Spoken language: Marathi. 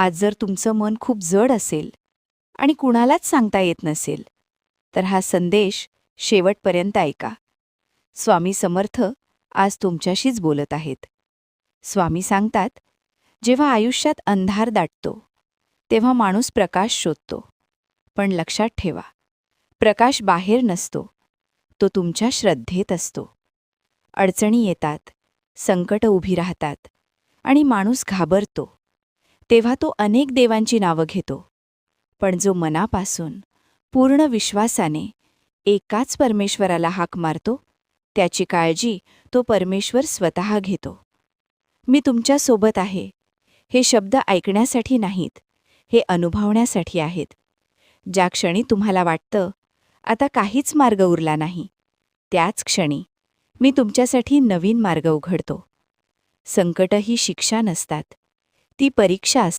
आज जर तुमचं मन खूप जड असेल आणि कुणालाच सांगता येत नसेल तर हा संदेश शेवटपर्यंत ऐका. स्वामी समर्थ आज तुमच्याशीच बोलत आहेत. स्वामी सांगतात जेव्हा आयुष्यात अंधार दाटतो तेव्हा माणूस प्रकाश शोधतो. पण लक्षात ठेवा प्रकाश बाहेर नसतो तो तुमच्या श्रद्धेत असतो. अडचणी येतात संकट उभी राहतात आणि माणूस घाबरतो. तेव्हा तो अनेक देवांची नावं घेतो. पण जो मनापासून पूर्ण विश्वासाने एकाच परमेश्वराला हाक मारतो त्याची काळजी तो परमेश्वर स्वतः घेतो. मी तुमच्यासोबत आहे. हे शब्द ऐकण्यासाठी नाहीत हे अनुभवण्यासाठी आहेत. ज्या क्षणी तुम्हाला वाटतं आता काहीच मार्ग उरला नाही त्याच क्षणी मी तुमच्यासाठी नवीन मार्ग उघडतो. संकट ही शिक्षा नसतात. ती परीक्षा असते.